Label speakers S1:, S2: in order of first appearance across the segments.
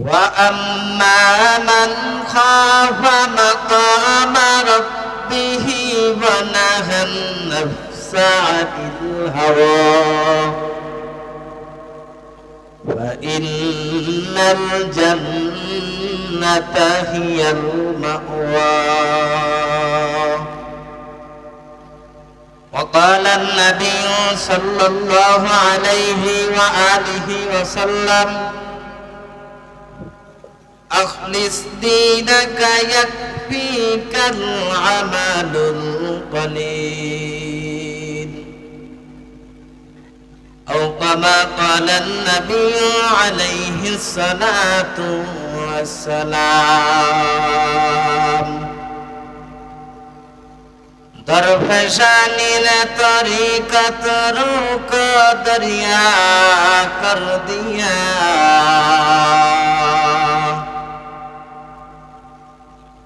S1: وأما من خاف مقام ربه ونهى النفس عن الهوى فإن الجنة هي المأوى وقال النبي صلى الله عليه وآله وسلم أخلص دينك يكفيك العمل القليل. أو كما قال النبي عليه الصلاة والسلام. درفشانی نے طریقت روک دریا کر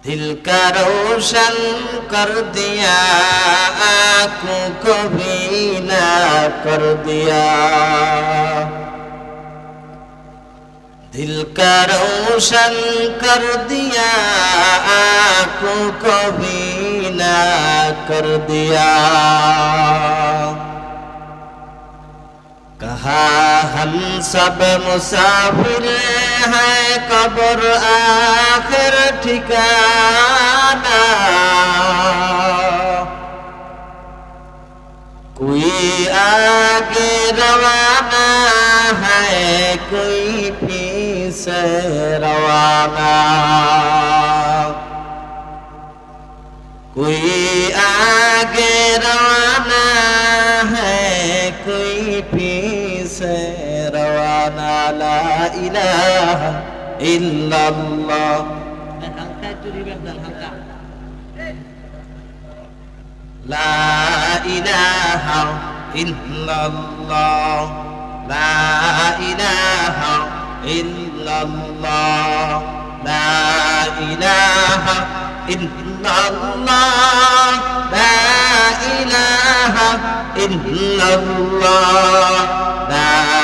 S1: दिल का रोशन कर दिया आँखों को बीना कर दिया दिल का रोशन कर दिया आँखों को बीना कर दिया کہا ہم سب مسافر ہیں قبر آخر ٹھکانہ کوئی آگے روانہ ہے کوئی پیچھے روانہ کوئی آگے रवाना লা ইলাহা ইল্লাল্লাহ। হ্যাঁ,
S2: হালকা একটু দিবেন না হালকা।
S1: লা ইলাহা ইল্লাল্লাহ। লা ইলাহা ইল্লাল্লাহ। লা ইলাহা ইল্লাল্লাহ। লা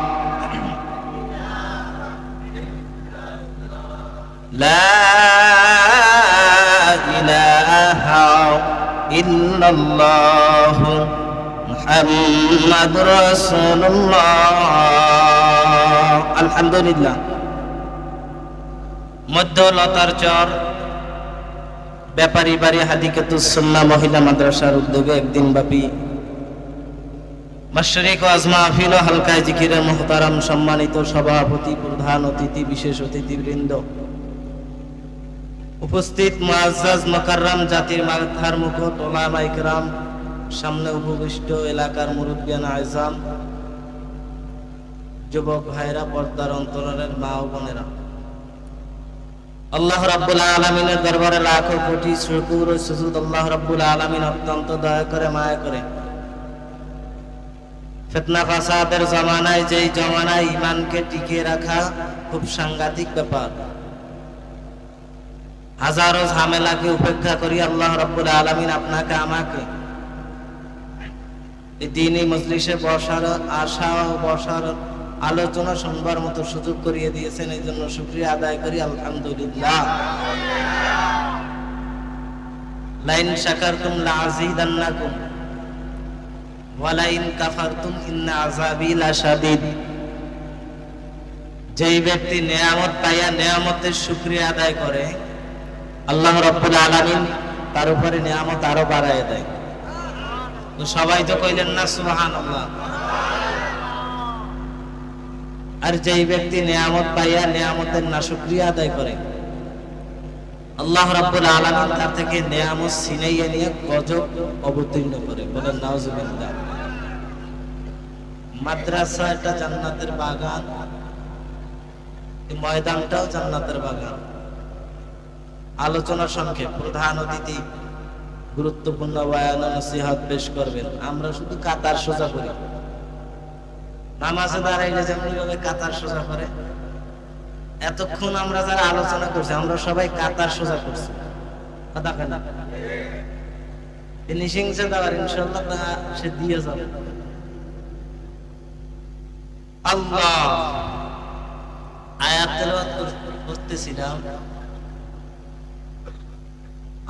S1: لا إله إلا الله لا إله إلا الله محمد رسول الله الحمد لله মধ্যলতার চর ব্যাপারী বাড়ি হাদিকাতুসন্না মহিলা মাদ্রাসার উদ্যোগে একদিন ব্যাপী মাশরিক ওয়াজ মাহফিল ও হালকায় জিকিরে মোহতারাম সম্মানিত সভাপতি প্রধান অতিথি বিশেষ অতিথিবৃন্দ উপস্থিত মুআজ্জাজ মুকাররম জাতির মাথার মুকুট ওলামা ইকরাম সামনে উপবিষ্ট এলাকার মুরব্বিয়ান আইজাম যুবক ভাইরা পর্দার অন্তরের মা ও বোনেরা। আল্লাহ রাব্বুল আলামিনের দরবারে লাখো কোটি শুকর ও সুজুদ আল্লাহ রাব্বুল আলামিন অত্যন্ত দয়া করে, মায়া করে। ফিতনা ফাসাদের জামানায়, যেই জামানায় ইমানকে টিকিয়ে রাখা খুব সাংঘাতিক ব্যাপার। হাজারো ঝামেলাকে উপেক্ষা করি আল্লাহ রাব্বুল আলামিন আপনাকে, আমাকে। দিনই মজলিসে বসার আশা ও বসার আলোচনা শুনবার মতো সুযোগ করিয়ে দিয়েছেন, এই জন্য শুক্রিয়া আদায় করি, আলহামদুলিল্লাহ। লাইন শাকারতুম লাযিদান্নাকুম ওয়ালাইন কাফারতুম ইন্না আযাবি লাশাদীদ। যেই ব্যক্তি নেয়ামত পাইয়া নেয়ামতের শুকরিয়া আদায় করে আল্লাহ রাব্বুল আলামিন তার উপরে নিয়ামত আরও বাড়ায় দেয়। তো সবাই তো কইলেন না, সুবহানাল্লাহ। আর যেই ব্যক্তি নিয়ামত পাইয়া নিয়ামতের না শুকরিয়া আদায় করে, আল্লাহ রাব্বুল আলামিন তার থেকে নিয়ামত ছিনাইয়া নিয়ে গজব অবতীর্ণ করে। বলেন, নাউজুবিল্লাহ। মাদ্রাসা একটা জান্নাতের বাগান ময়দানটাও জান্নাতের বাগান। আলোচনা সংক্ষেপ। প্রধান অতিথি গুরুত্বপূর্ণ বয়ান নসিহত পেশ করবেন। আমরা শুধু কাতার সোজা করি। নামাজে দাঁড়াইলে যেমন ভাবে কাতার সোজা করে। এতক্ষণ আমরা যারা আলোচনা করছি, আমরা সবাই কাতার সোজা করছি। কথা কেন ফিনিশিংসে দেওয়ার ইনশাল্লাহ সে দিয়ে যাবে। আল্লাহ! আয়াত করতেছিলাম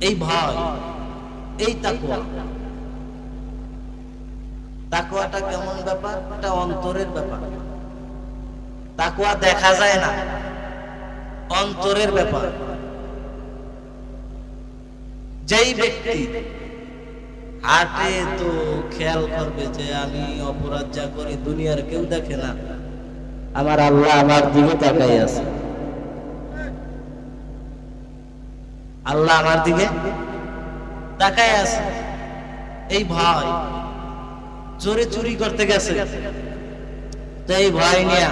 S1: এই ভয় এই তাকুয়া তাকুয়াটা কেমন ব্যাপার? এটা অন্তরের ব্যাপার। তাকুয়া দেখা যায় না। অন্তরের ব্যাপার। যেই ব্যক্তি হাটে তো খেয়াল করবে যে আমি অপরাধ যা করি দুনিয়ার কেউ দেখে না। আমার আল্লাহ আমার দিকে তাকাই আছে। আল্লাহ আমার দিকে তাকাই আছে। এই ভয় চোরে চুরি করতে গেছে। এই ভয় নিয়ে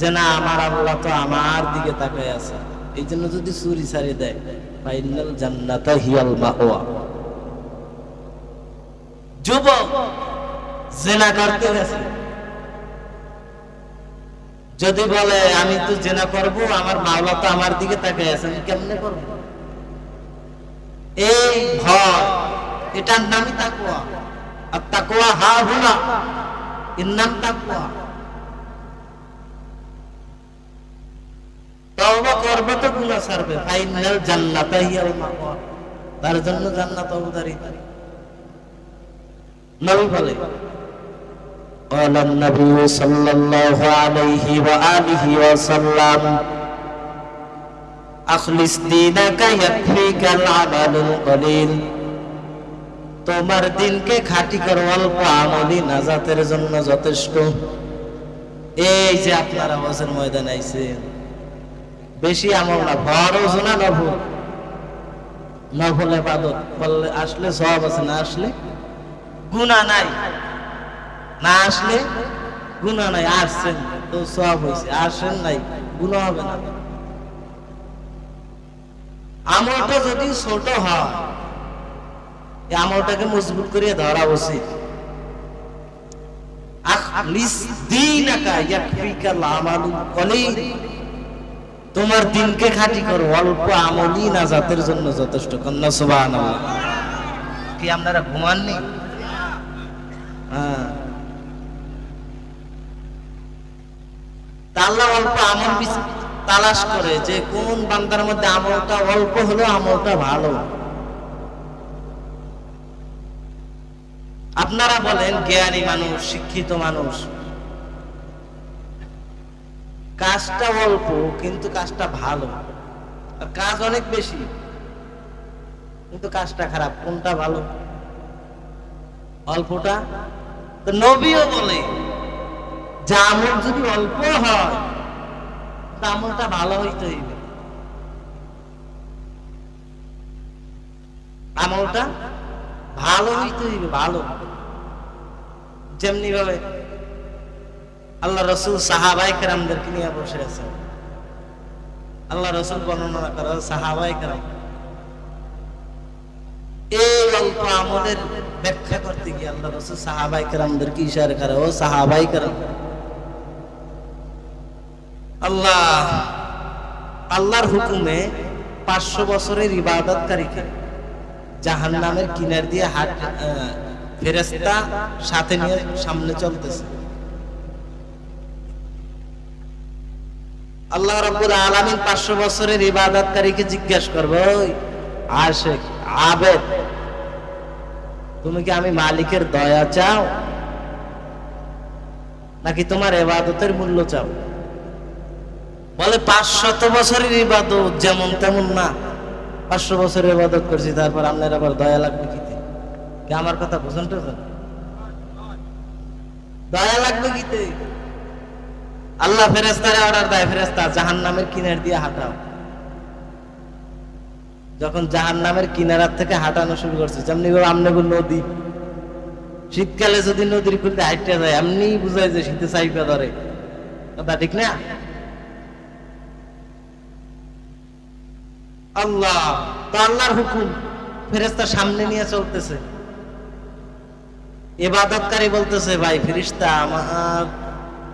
S1: যে না, আমার আল্লাহ তো আমার দিকে তাকাই আছে। এই জন্য যদি চুরি ছাড়িয়ে দেয় ফাইনাল জান্নাতা হিয়াল মাওয়া। যুবক, জেনা করতে গেছে। যদি বলে, আমি তো জেনা করব, আমার মাওলা তো আমার দিকে তাকাই আছে, আমি কেমনে করব? এই ভয় এটার নামই তাকুয়া আর তাকুয়া হা হুনা, এর নাম তাকুয়া তওবা করবে তো গুনাহ ছাড়বে। ফাইনাল জান্নাত হিয়াল মাওয়া তার জন্য জান্নাত অবধারিত নবী বলে قال النبي صلى الله عليه وآله وسلم أخلص دينك يكفيك العمل القليل তোমার দিনকে খাঁটি করো অল্প আমলি নাজাতের জন্য যথেষ্ট এই যে আপনার আওয়াজের ময়দান আইছেন বেশি আমল না ফরজ না নফল নফল এবাদত বললে আসলে সব আছে না আসলে গুণা নাই না আসলে গুণা নাই আসছেন তো সব হয়েছে আসেন নাই গুণা হবে না। আমলটা যদি ছোট হয় এই আমলটাকে মজবুত করিয়ে ধরা উচিত। তোমার দিনকে খাঁটি করো অল্প আমলই না জাতের জন্য যথেষ্ট। কন্যা সুবহানাল্লাহ। কি আপনারা ঘুমাননি? হ্যাঁ। আল্লাহ অল্প আমল তালাশ করে যে কোন বান্দার মধ্যে আমলটা অল্প হলো, আমলটা ভালো। আপনারা বলেন, জ্ঞানী মানুষ, শিক্ষিত মানুষ, কাজটা অল্প কিন্তু কাজটা ভালো। আর কাজ অনেক বেশি, কিন্তু কাজটা খারাপ। কোনটা ভালো? অল্পটা? তো নবীও বলে যে আমল যদি অল্প হয় তা আমলটা ভালো হইতে হইবে। আমলটা ভালো হইতে হইবে, ভালো। যেমনি ভাবে আল্লাহ রসুল সাহাবাই কেরামদেরকে নিয়ে বসে আছেন। আল্লাহ রসুল বর্ণনা করা সাহাবাই কেরাম, এই অল্প আমলের ব্যাখ্যা করতে গিয়ে আল্লাহ রসুল সাহাবাই কেরামদেরকে ইশারা করে, ও সাহাবাই কেরাম আল্লাহ। আল্লাহর হুকুমে পাঁচশো বছরের ইবাদতকারীকে জাহান নামের কিনার দিয়ে হাট ফেরেস্তা সাথে নিয়ে সামনে চলতেছে। আল্লাহ রাব্বুল আলামিন 500 বছরের ইবাদতকারীকে জিজ্ঞাসা করবে আশিক, আবেদ, তুমি কি আমি মালিকের দয়া চাও? নাকি তোমার ইবাদতের মূল্য চাও? বলে পাঁচশত বছরের ইবাদত যেমন তেমন না। পাঁচশো বছরের ইবাদত করছি, তারপর আপনার আবার দয়া লাগবে কিতে আমার কথা বুঝুন তো দয়া লাগবে কিতে আল্লাহ ফেরেস্তারে অর্ডার দেয় ফেরেস্তা জাহান নামের কিনার দিয়ে হাঁটাও। যখন জাহান নামের কিনারার থেকে হাঁটানো শুরু করছে, যেমনি আমনেগুলো নদী। শীতকালে যদি নদীর খুলতে হাইটে যায় এমনি বুঝায় যে শীতে চাইপা ধরে। কথা ঠিক না? আল্লাহ, তো আল্লাহর হুকুম। ফেরেস্তা সামনে নিয়ে চলতেছে। এবাদতকারী বলতেছে, ভাই ফেরিস্তা আমার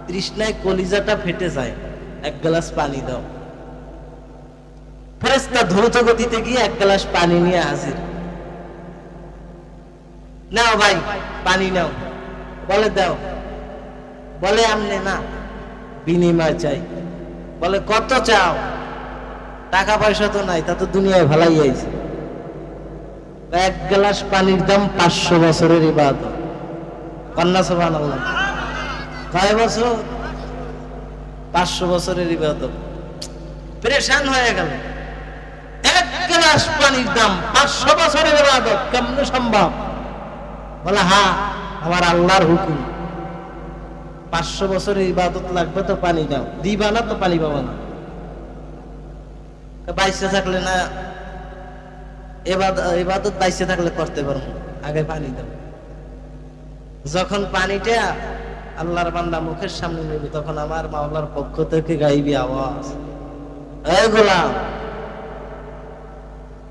S1: তৃষ্ণায় কলিজাটা ফেটে যায়। এক গ্লাস পানি দাও। ফেরেস্তা দ্রুত গতিতে গিয়ে এক গ্লাস পানি নিয়ে হাজির। নাও ভাই, পানি নাও। বলে, দাও। বলে, আমনে না, বিনিময় চাই। বলে, কত চাও? টাকা পয়সা তো নাই, তা তো দুনিয়ায় ভালাই আইছে। এক গ্লাস পানির দাম পাঁচশো বছরের ইবাদত। কন্যা সোভান কয় বছর? পাঁচশো বছরের ইবাদত। পরেশান হয়ে গেল। এক গ্লাস পানির দাম পাঁচশো বছরের ইবাদত কেমনে সম্ভব? বলে হ্যাঁ আমার আল্লাহর হুকুম। পাঁচশো বছরের ইবাদত লাগবে তো পানি দাও। দিবা না তো পানি পাবো না। থাকলে না, এবাদ- ইবাদত বাইসে থাকলে করতে পারব। আগে পানি দাও। যখন পানিটা আল্লাহর বান্দা মুখের সামনে নেবে, তখন আমার মাওলার পক্ষ থেকে গাইবি আওয়াজ। গোলাম,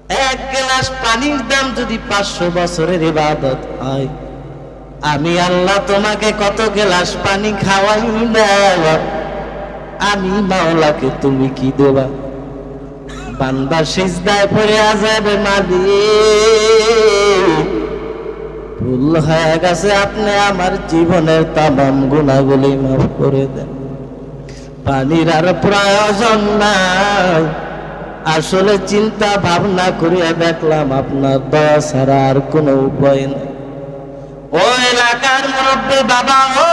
S1: এক গ্লাস পানির দাম যদি পাঁচশো বছরের ইবাদত হয়, আমি আল্লাহ তোমাকে কত গ্লাস পানি খাওয়াই দেব? আমি মাওলাকে তুমি কি দেবা? বান্দা সিজদায় পড়ে যাবে মালি ভুল হয়ে গেছে আপনি আমার জীবনের তামাম গুণাগুলি মাফ করে দেন। পানির আর প্রয়োজন নাই। আসলে চিন্তা ভাবনা করিয়া দেখলাম আপনার দয়া ছাড়া আর কোনো উপায় নেই। ও এলাকার মুরব্বী বাবা, ও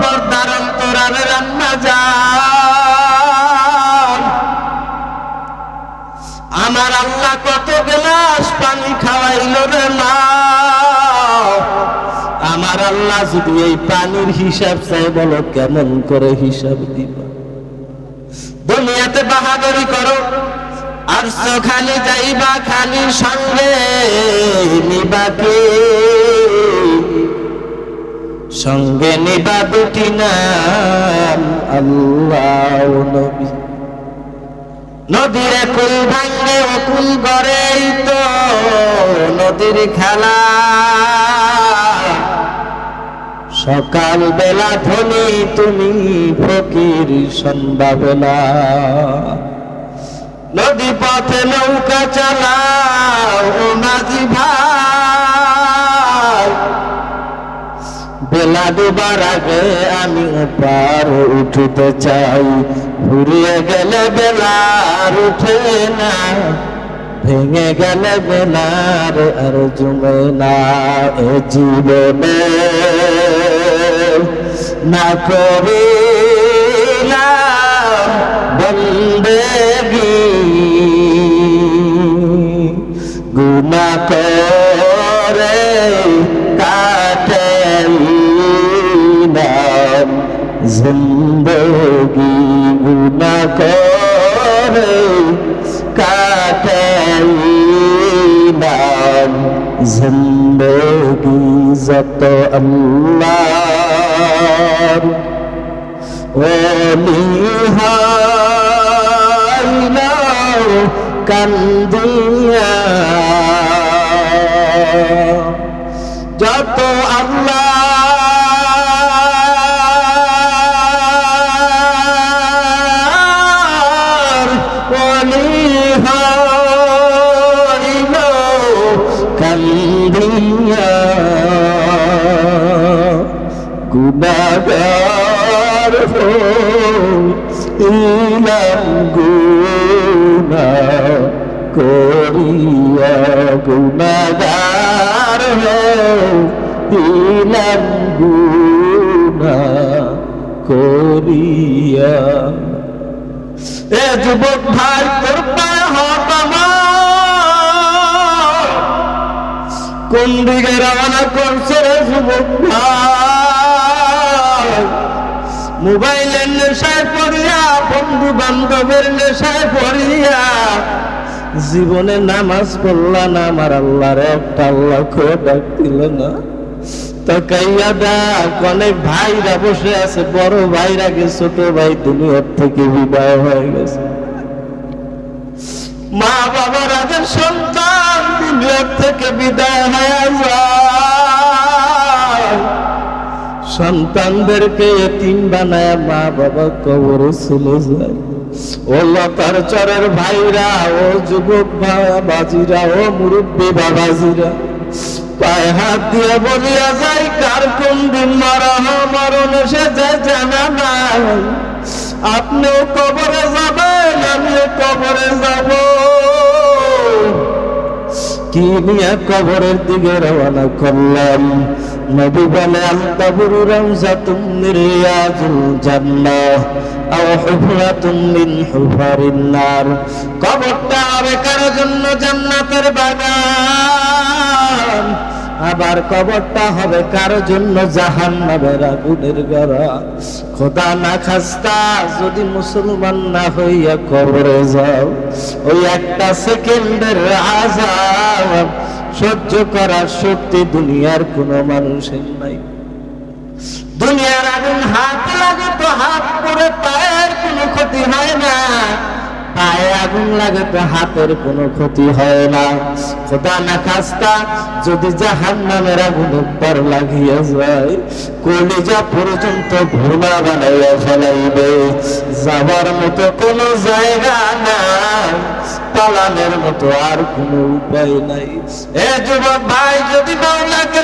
S1: পর্দার অন্তরালে রান্না যান আমার আল্লাহ কত গ্লাস পানি খাওয়াইল রে মা। আমার আল্লাহ যদি এই পানির হিসাব চাই বলো, কেমন করে হিসাব দিবা? দুনিয়াতে বাহাদুরি করো, আর খালি যাইবা খালি সঙ্গে নিবাকে সঙ্গে নিবা দুটি নাম, আল্লাহ নবী। নদীর কুল ভাঙ্গে অকুল গড়েই তো নদীর খেলা। সকাল বেলা ধনি তুমি ফকির সন্ধ্যা বেলা নদী পথে নৌকা চালা ও মাঝি ভাই বেলা ডুবার আগে আমি পার উঠতে চাই। ঘুরিয়ে গেলে বেলার উঠে না, ভেঙে গেলে বেলার আর জমে না এ জীবনে। না করিলাম বন্দেগি গুনা করে জিন্দগি গুনা করে কাটাইলাম জিন্দগি যত আল্লাহ ওলিহাইলাও কান্দিয়া যত আল্লাহ গুনাগার ইলাম গুনা করিয়া গুনাগার ইলাম গুনা করিয়া। এ যুবক ভাই তোর পায়ে কোন দিকে রওনা করছে রে যুবক ভাই? বান্ধবের নেশায় পড়িয়া জীবনে নামাজ পড়লা না আমার আল্লাহর একটা আল্লাহ ডাক দিল না। অনেক ভাইরা বসে আছে, বড় ভাইরা গে ছোট ভাই থেকে হয়ে গেছে। মা বাবার আগে সন্তান দুনিয়ার থেকে বিদায় হয়ে সন্তানদেরকে এতিম বানায় মা বাবা কবরে চলে যায়। ও লতার চরের ভাইরা, ও যুবক বাজিরা, ও মুরব্বী বাবাজিরা। পায়ে হাত দিয়ে বলিয়া যাই কার কোন দিন মারা মরণ যায় জানা নাই। আপনিও কবরে যাবেন, আমিও কবরে যাব। কি নিয়ে কবরের দিকে রওনা করলাম? নবী বলে আলতাবুরু রাউজাতুম মিন রিয়াজিল জান্নাহ আও হুফরাতুম মিন হুফারিন নার। কবরটা হবে কারও জন্য জান্নাতের বাগান? আবার কবরটা হবে কারও জন্য জাহান্নামের আগুনের গড়া? খোদা না খাস্তা, যদি মুসলমান না হইয়া কবরে যাও, ওই একটা সেকেন্ডের আজাব সহ্য করার শক্তি দুনিয়ার কোনো মানুষের নাই। দুনিয়ার আগুন হাত লাগে তো হাত পরে পায়ের কোনো ক্ষতি হয় না। পায়ে আগুন লাগে তো হাতের কোনো ক্ষতি হয় না। খোদা না খাস্তা, যদি জাহান নামের আগুন একবার লাগিয়ে যায়, কলিজা পর্যন্ত বানাইয়া ফেলাইবে। যাবার মতো কোনো জায়গা নাই, পালানের মতো আর কোনো উপায় নাই। এ যুবক ভাই, যদি মাওলাকে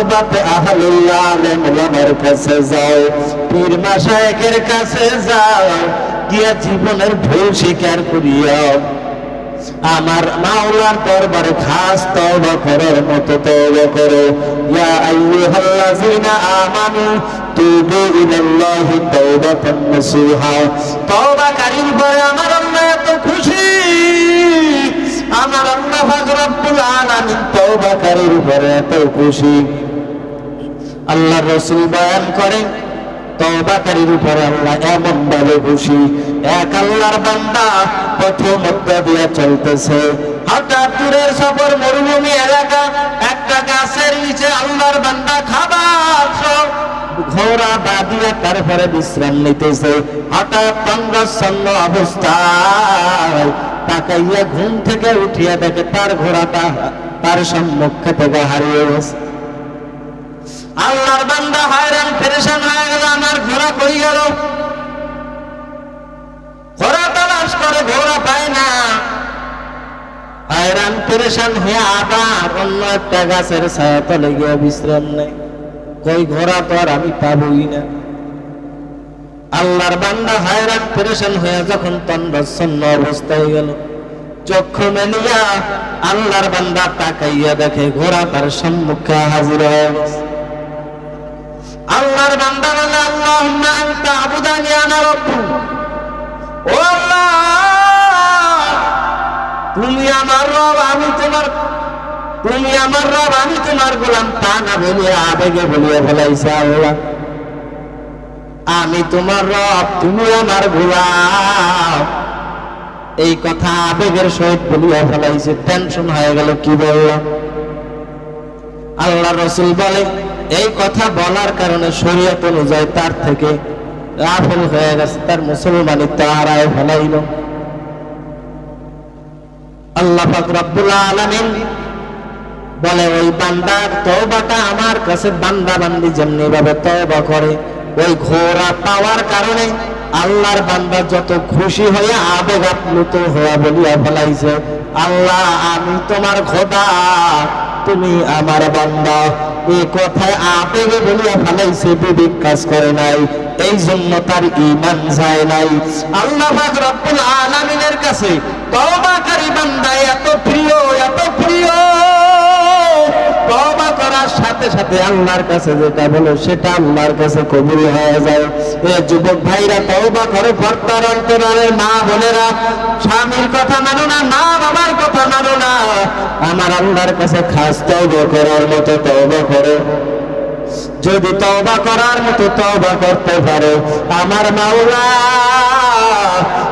S1: সোহবাতে আহলুল্লাহ আলেম ওলামার কাছে যাও। পীর মাশায়েখের কাছে যাও। গিয়া জীবনের ভুল স্বীকার করিয়াও আমার মাওলার দরবারে খাস তওবা করার মতো তওবা করো। ইয়া আইয়ুহাল্লাযিনা আমানু তুবু ইলাল্লাহি তাওবাতান নাসুহা। তওবাকারীর উপরে আমার আল্লাহ এত খুশি। আমার আল্লাহ পাক রব্বুল আলামিন তওবাকারীর উপরে এত খুশি। আল্লাহ রসুল বয়ান করেন, তওবাকারীর উপর আল্লাহ এমন ভাবে খুশি। এক আল্লাহর বান্দা প্রথম দিয়া চলতেছে। হঠাৎ দূরের সফর মরুভূমি এলাকা, একটা গাছের নিচে আল্লাহর বান্দা খাবার ঘোড়া বাঁধিয়া তারপরে বিশ্রাম নিতেছে। হঠাৎ তঙ্গচ্ছন্ন অবস্থায় তাকাইয়া ঘুম থেকে উঠিয়া দেখে তার ঘোড়াটা তার সম্মুখে থেকে হারিয়ে গেছে। আল্লাহর বান্দা হয়রান পেরেশান হয়ে গেল, আমার ঘোড়া কই গেল? ঘোড়া তালাশ করে, ঘোড়া পায় না। হয়রান পেরেশান হয়ে আবার অন্য একটা গাছের ছায়া তলে গিয়ে বিশ্রাম নেই কই ঘোড়া তো আর আমি পাবই না। আল্লাহর বান্দা হয়রান পেরেশান হয়ে যখন তন্ডচ্ছন্ন অবস্থায় গেল, চক্ষু মেলিয়া আল্লাহর বান্দা তাকাইয়া দেখে ঘোড়া তার সম্মুখে হাজির হয়ে গেছে। আল্লাহর বান্দা বলে, আল্লাহুম্মা আবুদানি আল্লাহ, তুমি আমার রব, আমি তোমার, তুমি আমার রব, আমি তোমার গোলাম। তা না বলিয়া আবেগে বলিয়া ফেলাইছে আল্লাহ। আমি তোমার রব, তুমি আমার গোলাম। এই কথা আবেগের সহিত বলিয়া ফেলাইছে। টেনশন হয়ে গেল কি বললাম? আল্লাহ রসুল বলে এই কথা বলার কারণে শরীয়ত অনুযায়ী তার থেকে রাফেল হয়ে গেছে, তার মুসলমানিত্ব হারায় ফেলাইল আল্লাহ রব্বুল আলামিন বলে, ওই বান্দার তওবাটা আমার কাছে বান্দা বান্দি যেমনি ভাবে তওবা করে, ওই ঘোড়া পাওয়ার কারণে আল্লাহর বান্দা যত খুশি হয়ে আবেগ আপ্লুত হয়ে বলিয়া ফেলাইছে, আল্লাহ, আমি তোমার খোদা, তুমি আমার বান্দা। এই কথায় আবেগে বলিয়া ফেলাইছে বিবেক কাজ করে নাই। এই জন্য তার ইমান যায় নাই। আল্লাহ রব্বুল আলামিনের কাছে তওবাকারী বান্দা এত প্রিয় এত প্রিয়।
S3: করার সাথে সাথে আল্লাহর কাছে যেটা বলো, সেটা আল্লাহর কাছে কবুল হয়ে যায়। এ যুবক ভাইরা তওবা করে পর্দার অন্তরালে মা বোনেরা, স্বামীর কথা মানো না, মা বাবার কথা মানো না। আমার আল্লাহর কাছে খাস তওবা করার মতো তওবা করো। যদি তওবা করার মতো তওবা করতে পারো, আমার মাওলা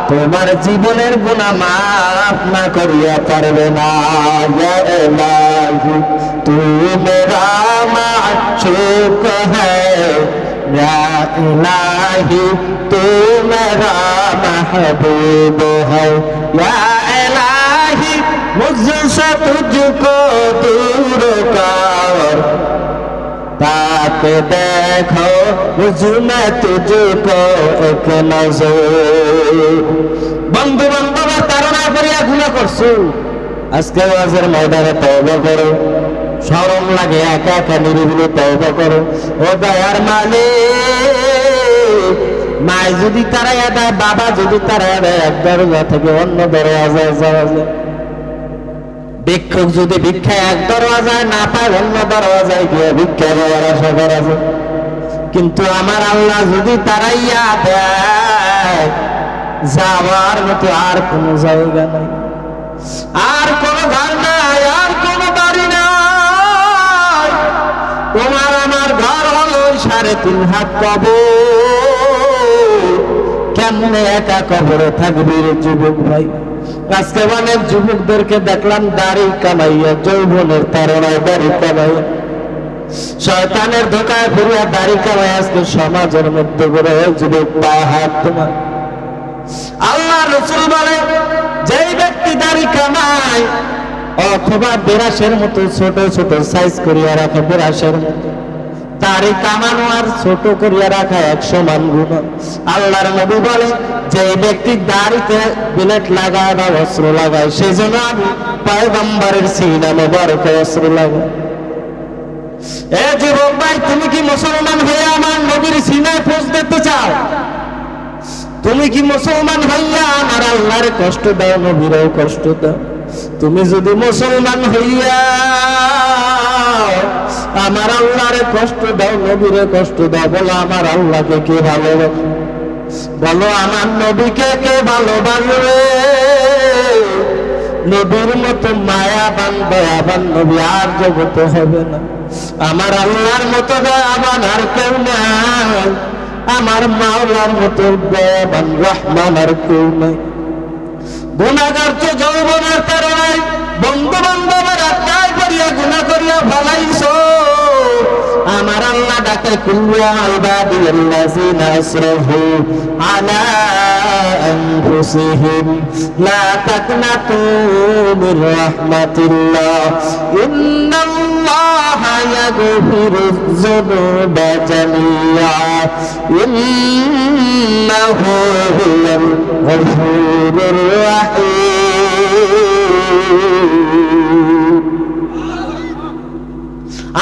S3: তোমার জীবনের গুনাহ মাফ না করিয়া পারবে না ইয়া ইলাহি তু মেরা মাশুক হ্যায় ইয়া ইলাহি তু মেরা महबूब है या इलाही मुझसे तुझको दूर कर ताक देखो मुझमें तुझको एक नजर বন্ধু বান্ধবের তারা করিয়া গুণা করছো আজকে ওয়াজের ময়দানে তওবা করো শরম লাগে একা একা নিরিবিলি তওবা করো ও দয়ার মালিক মায় যদি তারা দেয় বাবা যদি তারা দেয় এক দরজা থেকে অন্য দরজায় যাওয়া যায় ভিক্ষুক যদি ভিক্ষা এক দরওয়াজায় না পায় অন্য দরওয়াজায় গিয়ে ভিক্ষা দেওয়ার আশা করা যায় কিন্তু আমার আল্লাহ যদি তারাইয়া দেয়, যাওয়ার মতো আর কোনো জায়গা নাই। আর কোনো ঘর নাই, আর কোনো বাড়ি নাই। তোমার আমার ঘর হলো সাড়ে তিন হাত কবর। কেমনে একা কবরে থাকবি যুবক ভাই? অনেক যুবকদেরকে দেখলাম দাড়ি কামাইয়া, যৌবনের তারণায় দাড়ি কামাইয়া। শয়তানের ধোকায় ফিরিয়া দাড়ি কামাই আজকে সমাজের মধ্যে করে যুবক পায়ে হাত তোমার। আল্লাহ রসুল বলে, যেই ব্যক্তি দাড়ি কামায়, অথবা বেরাসের মতো ছোট ছোট সাইজ করিয়া রাখে বেরাসের মতো। দাড়ি কামানো আর ছোট করিয়া রাখা এক সমান গুণ। আল্লাহর নবী বলে, যে ব্যক্তি দাড়িতে বিলেট লাগায় বা অস্ত্র লাগায় সেই জন্য আমি পয়গম্বরের সিনা মোবারক অস্ত্র লাগাই। এ যুবক ভাই, তুমি কি মুসলমান হয়ে আমার নবীর সিনায় পোষ দিতে চাও? তুমি কি মুসলমান হইয়া আমার আল্লাহর কষ্ট দাও, নবীরও কষ্ট দাও? তুমি যদি মুসলমান হইয়া আমার আল্লাহরে কষ্ট দাও, নবীরে কষ্ট দাও, বলো আমার আল্লাহকে কে ভালোবাসে বলো আমার নবীকে কে ভালোবাসবে নবীর মতো মায়া বান দয়াবান নবী আর জগতে হবে না। আমার আল্লাহর মতো দয়াবান আর কেউ নাই। আমার মাওলার মতো দয়াবান রহমান আর কেউ নাই। গুণাগার তো যৌবনের কারণে বন্ধু বান্ধবের আত্মায় করিয়া গুণা করিয়া ভালাইছ। আল্লাহ ডাকে কুল্লা ইবাদি আল্লাযিনা আসরাফু আলা আনফুসিহিম লা তাকনাতু মির রাহমাতিল্লাহ ইন্নাল্লাহা ইয়াগফিরুয যুনুবা জামিআ ইন্নাহু হুয়াল গফুরুর রাহিম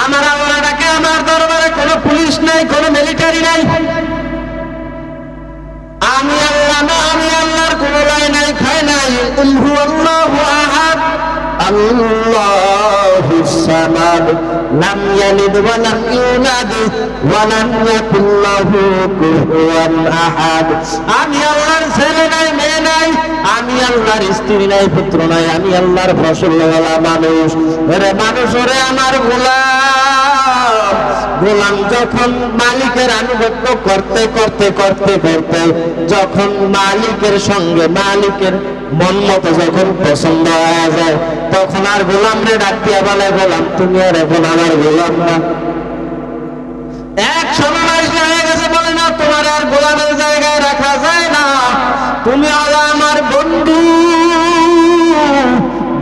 S3: আমার আল্লাহ ডাকে, আমার দরবারে কোনো নাই, কোনো মিলিটারি নাই। আমি আল্লাহ না, আমি আল্লাহর কোনো লাই নাই খাই নাই। আল্লাহু আহাদ। সামাদ। ইয়ালিদ ওয়া ওয়া আহাদ। আমি আল্লাহর ছেলে নাই, মেয়ে নাই। আমি আল্লাহর স্ত্রী নাই, পুত্র নাই। আমি আল্লাহর ফসলওয়ালা মানুষ। ওরে মানুষ ওরে আমার গোলাম। গোলাম যখন মালিকের আনুগত্য করতে করতে করতে করতে, যখন মালিকের সঙ্গে মালিকের মন মতো যখন পছন্দ হয়ে যায়, তখন আর গোলাম রে ডাক দিয়া বলে, গোলাম, তুমি আর এখন আমার গোলাম না। এক সময় আসলে হয়ে গেছে, বলে, না, তোমার আর গোলামের জায়গায় রাখা যায় না। তুমি আমার বন্ধু।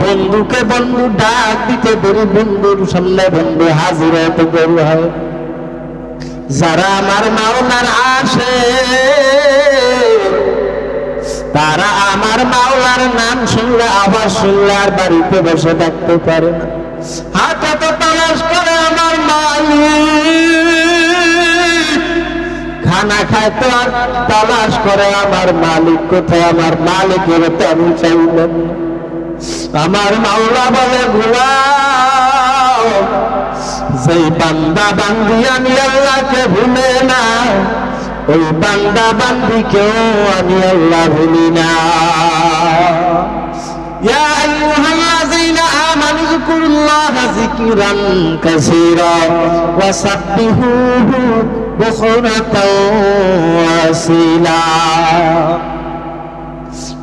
S3: বন্ধুকে বন্ধু ডাক দিতে দেরি, বন্ধুর সামনে বন্ধু হাজির হতে দেরি হয়। যারা আমার মাওলার আসে, তারা আমার মাওলার নাম শুনলে আবার শুনলে আর বাড়িতে বসে থাকতে পারে না। হাতে তো তালাশ করে আমার মালিক। খানা খায় তো আর তালাশ করে আমার মালিক। কোথায় আমার মালিকের তো আমি চাইলাম না। আমার মাওলা বলে গোলাম সেই বান্দা বান্দি আমি আল্লাহকে ভুলে না ওই বান্দা বান্দিকেও আমি আল্লাহ ভুলি না يا أيها الذين آمنوا اذكروا الله ذكرا كثيرا وسبحوه بكرة وأصيلا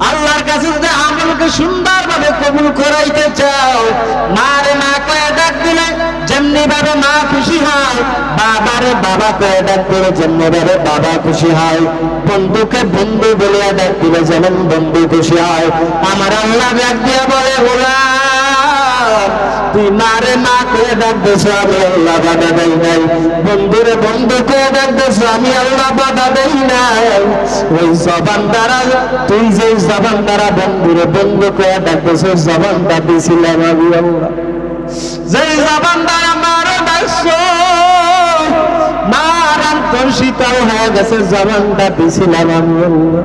S3: আল্লাহর কাছে যদি আমলকে সুন্দরভাবে কবুল করাইতে চাও। মার মা কয়ে ডাক দিলে, যেমনি ভাবে মা খুশি হয়, বাবারে বাবা কয়ে ডাক দিলে, যেমনি ভাবে বাবা খুশি হয়। বন্ধুকে বন্ধু বলিয়া ডাক দিলে, যেমন বন্ধু খুশি হয়। আমার আল্লাহ ডাক দিয়া বলে তুই মারে মা কয়ে ডাক দিছ আমি আল্লাহ বাধা দেই নাই। নাই ওই জবান দ্বারা, তুই যে জবান দ্বারা বন্ধুরে বন্ধু কয়ে ডাক দিছ জবানটা দিছিলাম আমি আল্লাহ। যে জবান দ্বারা মারো ডাকছ মার অন্তর শীতল গেছে, জবানটা দিছিলাম আমি আল্লাহ।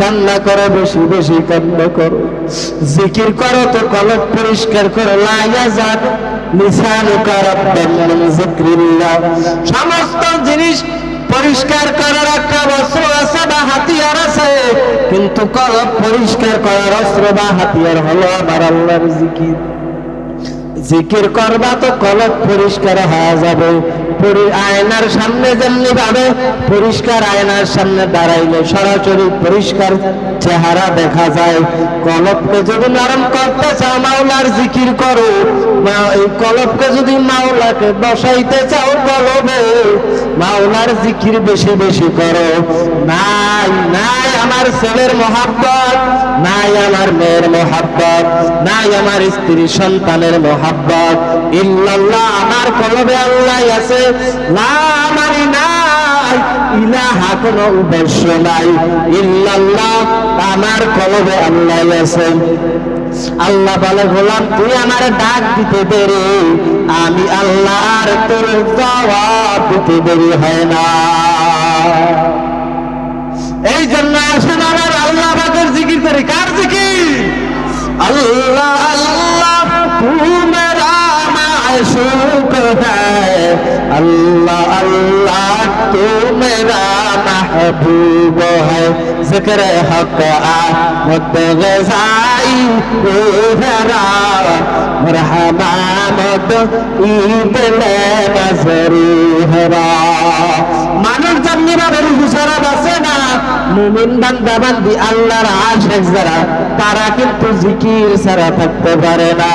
S3: কান্না জিকির করো তো পরিষ্কার সমস্ত জিনিস পরিষ্কার করার একটা অস্ত্র আছে বা হাতিয়ার আছে, কিন্তু কলব পরিষ্কার করার অস্ত্র বা হাতিয়ার হলো আমার আল্লাহর জিকির। জিকির করবা তো কলব পরিষ্কার হয়ে যাবে। আয়নার সামনে যেমনি ভাবে, পরিষ্কার আয়নার সামনে দাঁড়াইলে সরাসরি পরিষ্কার চেহারা দেখা যায়। কলপকে যদি নরম করতে চাও, মাওলার জিকির করো। এই কলবকে যদি মাওলাকে বসাইতে চাও কলবে মাওলার জিকির বেশি বেশি করো। নাই নাই আমার ছেলের মহাব্বত, নাই আমার মেয়ের মহাব্বত, নাই আমার স্ত্রী সন্তানের মহাব্বত। ইল্লাল্লাহ, আমার কলবে আল্লাহ আছে। না আমারই নাই ইলাহা কোনো উদ্দেশ্য নাই। ইল্লাল্লাহ, আমার কলবে আল্লাহ আছে আল্লাহ বলে, গোলাম, তুই আমার ডাক দিতে দেরি। আমি আল্লাহ আর তোর জবাব দিতে দেরি হয় না। এই জন্য আসেন আমার আল্লাহ বাদের জিকির করি। কার জিকির? আল্লাহ আল্লাহ তু মেরা মাশুক হ্যায় আল্লাহ আল্লাহ তু মেরা महबूब है जिक्र हक आमद गजाई रोहरा রহমানদ ঈদ নজরি হরা মানুষ যেমনি ভাবে হুসারা বাসে না মুমিন বান্দা বান্দি আল্লাহর আশেক যারা তারা কিন্তু জিকির ছাড়া থাকতে পারে না